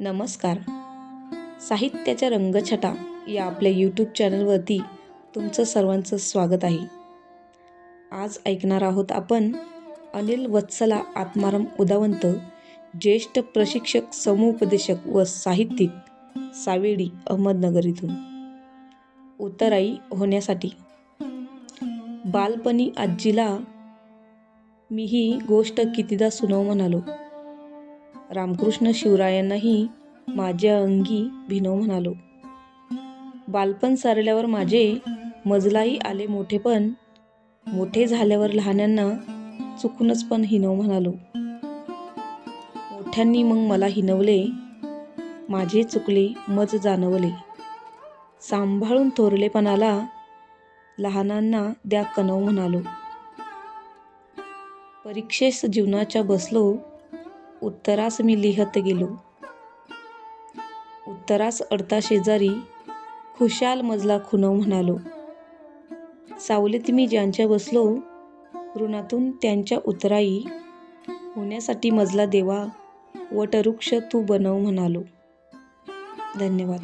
नमस्कार. साहित्याच्या रंगछटा या आपल्या यूट्यूब चॅनलवरती तुमचं सर्वांचं स्वागत आहे. आज ऐकणार आहोत आपण अनिल वत्सला आत्माराम उदावंत ज्येष्ठ प्रशिक्षक समुपदेशक व साहित्यिक सावेडी अहमदनगर इथून. उत्तराई होण्यासाठी. बालपणी आजीला मी ही गोष्ट कितीदा सुनाव म्हणालो. रामकृष्ण शिवरायांनाही माझ्या अंगी भिनव म्हणालो. बालपण सारल्यावर माझे मजलाही आले मोठेपण मोठे झाल्यावर लहान्यांना चुकूनच पण हिनव म्हणालो. मोठ्यांनी मग मला हिनवले माझे चुकले मज जाणवले. सांभाळून थोरलेपणाला लहानांना द्या कनव म्हणालो. परीक्षेस जीवनाच्या बसलो उत्तरास मी लिहत गेलो. उत्तरास अडता शेजारी खुशाल मजला खुनव म्हणालो. सावलीत मी ज्यांच्या बसलो ऋणातून त्यांच्या उतराई होण्यासाठी मजला देवा वटवृक्ष तू बनव म्हणालो. धन्यवाद.